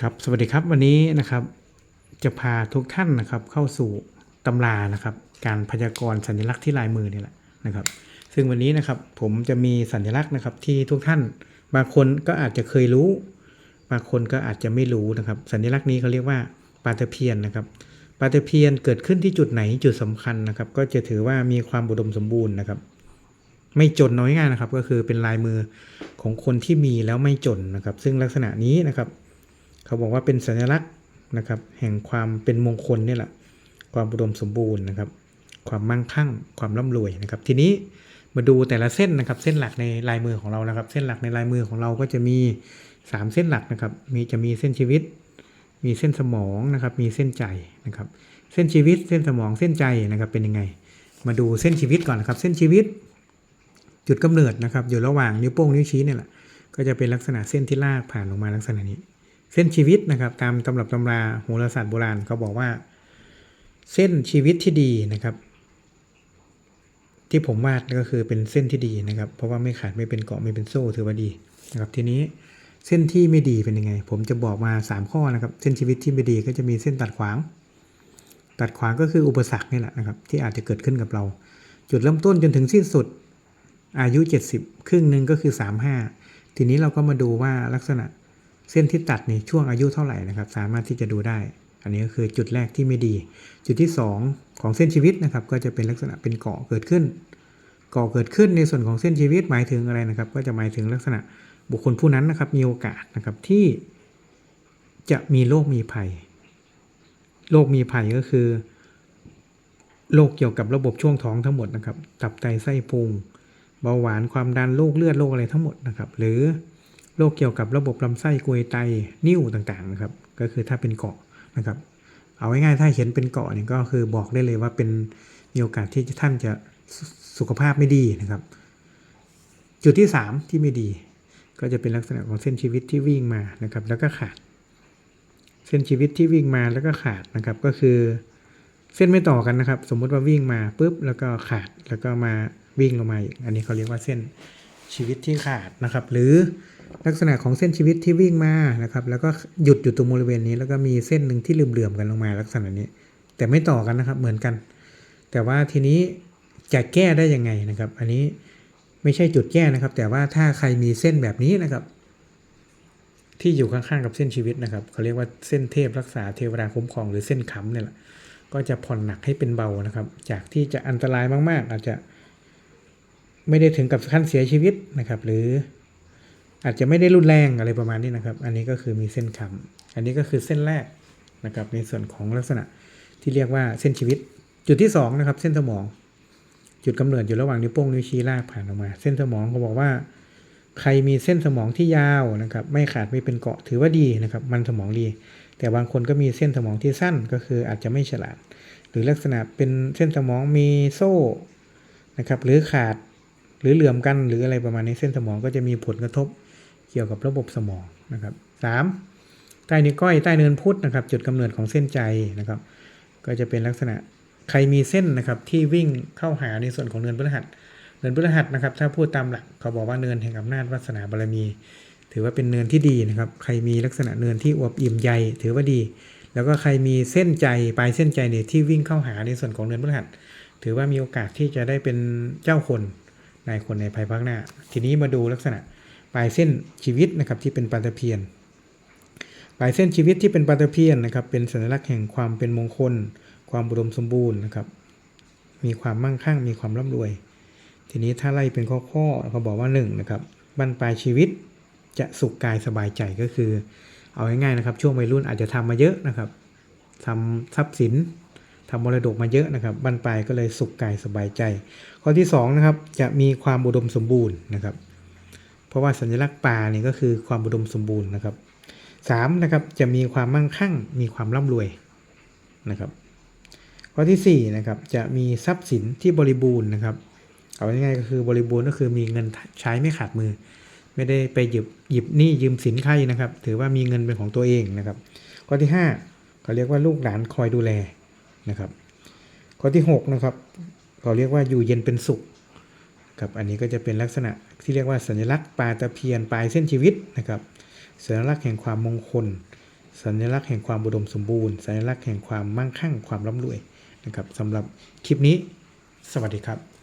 ครับสวัสดีครับวันนี้นะครับจะพาทุกท่านนะครับเข้าสู่ตำรานะครับ การพยากรณ์สัญลักษณ์ที่ลายมือนี่แหละนะครับ ซึ่งวันนี้นะครับผมจะมีสัญลักษณ์นะครับที่ทุกท่าน บางคนก็อาจจะเคยรู้ บางคนก็อาจจะไม่รู้นะครับ สัญลักษณ์นี้เขาเรียกว่าปลาตะเพียนนะครับปลาตะเพียนเกิดขึ้นที่จุดไหนจุดสำคัญนะครับ ก็จะถือว่ามีความอุดมสมบูรณ์นะครับ ไม่จนน้อยง่ายนะครับ ก็คือเป็นลายมือของคนที่มีแล้วไม่จนนะครับ ซึ่งลักษณะนี้นะครับ เขาบอกว่าเป็นสัญลักษณ์นะครับ แห่งความเป็นมงคลนี่แหละ ความอุดมสมบูรณ์นะครับ ความมั่งคั่ง ความร่ำรวยนะครับ ทีนี้มาดูแต่ละเส้นนะครับ เส้นหลักในลายมือของเรานะครับ เส้นหลักในลายมือของเราก็จะมี 3 เส้นหลักนะครับ มีจะมีเส้นชีวิต มีเส้นสมองนะครับ มีเส้นใจนะครับ เส้นชีวิต เส้นสมอง เส้นใจนะครับ เป็นยังไง มาดูเส้นชีวิตก่อนนะครับ เส้นชีวิต จุดกำเนิดนะครับ อยู่ระหว่างนิ้วโป้งนิ้วชี้เนี่ยแหละ ก็จะเป็นลักษณะเส้นที่ลากผ่านลงมาลักษณะนี้ เส้นชีวิตนะครับ ตามตำรับตำราโหราศาสตร์โบราณเขาบอกว่า เส้นชีวิตที่ดีนะครับ ที่ผมวาดก็คือเป็นเส้นที่ดีนะครับ เพราะว่าไม่ขาดไม่เป็นเกาะไม่เป็นโซ่ถือว่าดีนะครับ ทีนี้เส้นที่ไม่ดีเป็นยังไง ผมจะบอกมา 3 ข้อนะครับ เส้นชีวิตที่ไม่ดีก็จะมีเส้นตัดขวาง ตัดขวางก็คืออุปสรรคนี่แหละนะครับ ที่อาจจะเกิดขึ้นกับเรา จุดเริ่มต้นจนถึงสิ้นสุดอายุ 70 ครึ่งหนึ่งก็คือ 35 ทีนี้เราก็มาดูว่าลักษณะ เส้นที่ตัดในช่วงอายุเท่าไหร่นะครับ สามารถที่จะดูได้ อันนี้ก็คือจุดแรกที่ไม่ดี จุดที่ 2 ของเส้นชีวิตนะครับ ก็จะเป็นลักษณะเป็นเกาะเกิดขึ้นเกาะเกิดขึ้นในส่วนของเส้นชีวิตหมายถึงอะไรนะครับ ก็จะหมายถึงลักษณะบุคคลผู้นั้นนะครับ มีโอกาสนะครับที่จะมีโรคมีภัยโรคมีภัยก็คือโรคเกี่ยวกับระบบช่วงท้องทั้งหมดนะครับ ตับไตไส้พุงเบาหวานความดันโรคเลือดโรคอะไรทั้งหมดนะครับ หรือ โรคเกี่ยวกับระบบลำไส้กรวยไตนิ่วต่างๆนะครับ ก็คือถ้าเป็นเกาะนะครับ เอาง่ายๆถ้าเห็นเป็นเกาะเนี่ยก็คือบอกได้เลยว่าเป็นมีโอกาสที่ท่านจะสสุขภาพไม่ดีนะครับ จุดที่ 3 ที่ไม่ดี ก็จะเป็นลักษณะของเส้นชีวิตที่วิ่งมานะครับ แล้วก็ขาด เส้นชีวิตที่วิ่งมาแล้วก็ขาดนะครับ ก็คือเส้นไม่ต่อกันนะครับ สมมุติว่าวิ่งมาปุ๊บแล้วก็ขาดแล้วก็มาวิ่งลงมาอีกอันนี้เขาเรียกว่าเส้นชีวิตที่ขาดนะครับ หรือ ลักษณะของเส้นชีวิตที่วิ่งมานะครับ แล้วก็หยุดอยู่ตรงบริเวณนี้ แล้วก็มีเส้นหนึ่งที่เหลื่อมๆกันลงมาลักษณะนี้ แต่ไม่ต่อกันนะครับเหมือนกัน แต่ว่าทีนี้จะแก้ได้ยังไงนะครับ อันนี้ไม่ใช่จุดแก้นะครับ แต่ว่าถ้าใครมีเส้นแบบนี้นะครับ ที่อยู่ข้างๆกับเส้นชีวิตนะครับเขาเรียกว่าเส้นเทพรักษาเทวดาคุ้มครองหรือเส้นขำเนี่ยแหละก็จะผ่อนหนักให้เป็นเบานะครับ จากที่จะอันตรายมากๆ อาจจะไม่ได้ถึงกับขั้นเสียชีวิตนะครับ หรือ อาจจะไม่ได้รุนแรงอะไรประมาณนี้นะครับ อันนี้ก็คือมีเส้นคำอันนี้ก็คือเส้นแรกนะครับ ในส่วนของลักษณะที่เรียกว่าเส้นชีวิต จุดที่สองนะครับ เส้นสมอง จุดกำเนิดอยู่ระหว่างนิ้วโป้งนิ้วชี้ลากผ่านออกมา เส้นสมองเขาบอกว่า ใครมีเส้นสมองที่ยาวนะครับ ไม่ขาดไม่เป็นเกาะถือว่าดีนะครับ มันสมองดี แต่บางคนก็มีเส้นสมองที่สั้นก็คืออาจจะไม่ฉลาด หรือลักษณะเป็นเส้นสมองมีโซ่นะครับ หรือขาดหรือเหลื่อมกันหรืออะไรประมาณนี้เส้นสมองก็จะมีผลกระทบ เกี่ยวกับระบบสมองนะครับสามใต้นิ้วก้อยใต้เนินพุทธนะครับ จุดกำเนิดของเส้นใจนะครับ ก็จะเป็นลักษณะใครมีเส้นนะครับที่วิ่งเข้าหาในส่วนของเนินพฤหัสเนินพฤหัสนะครับ ถ้าพูดตามหลักเขาบอกว่าเนินแห่งอำนาจวาสนาบารมี ถือว่าเป็นเนินที่ดีนะครับ ใครมีลักษณะเนินที่อวบอิ่มใหญ่ถือว่าดี แล้วก็ใครมีเส้นใจปลายเส้นใจเนี่ยที่วิ่งเข้าหาในส่วนของเนินพฤหัสถือว่ามีโอกาสที่จะได้เป็นเจ้าคนนายคนในภายภาคหน้า ทีนี้มาดูลักษณะ ปลายเส้นชีวิตนะครับที่เป็นปลาตะเพียน ปลายเส้นชีวิตที่เป็นปลาตะเพียนนะครับเป็นสัญลักษณ์แห่งความเป็นมงคล ความอุดมสมบูรณ์นะครับ มีความมั่งคั่งมีความร่ำรวย ทีนี้ถ้าไล่เป็นข้อๆเขาบอกว่า1นงนะครับบั้นปลายชีวิตจะสุขกายสบายใจก็คือ เอาง่ายๆนะครับ ช่วงวัยรุ่นอาจจะทำมาเยอะนะครับทำทรัพย์สินทำมรดกมาเยอะนะครับบั้นปลายก็เลยสุขกายสบายใจ ข้อที่2นะครับจะมีความอุดมสมบูรณ์นะครับ เพราะว่าสัญลักษณ์ปลาเนี่ยก็คือความอุดมสมบูรณ์นะครับสามนะครับจะมีความมั่งคั่ง มีความร่ำรวยนะครับข้อที่สี่นะครับจะมีทรัพย์สินที่บริบูรณ์นะครับเอาง่ายๆก็คือบริบูรณ์ก็คือมีเงินใช้ไม่ขาดมือ ไม่ได้ไปหยิบหยิบหนี้ยืมสินใครนะครับ ถือว่ามีเงินเป็นของตัวเองนะครับ ข้อที่ห้าเขาเรียกว่าลูกหลานคอยดูแลนะครับ ข้อที่หกนะครับเขาเรียกว่าอยู่เย็นเป็นสุข ครับอันนี้ก็จะเป็นลักษณะที่เรียกว่าสัญลักษณ์ปลาตะเพียนปลายเส้นชีวิตนะครับสัญลักษณ์แห่งความมงคล สัญลักษณ์แห่งความบุดมสมบูรณ์ สัญลักษณ์แห่งความมั่งคั่งความร่ำรวยนะครับสำหรับคลิปนี้ สวัสดีครับ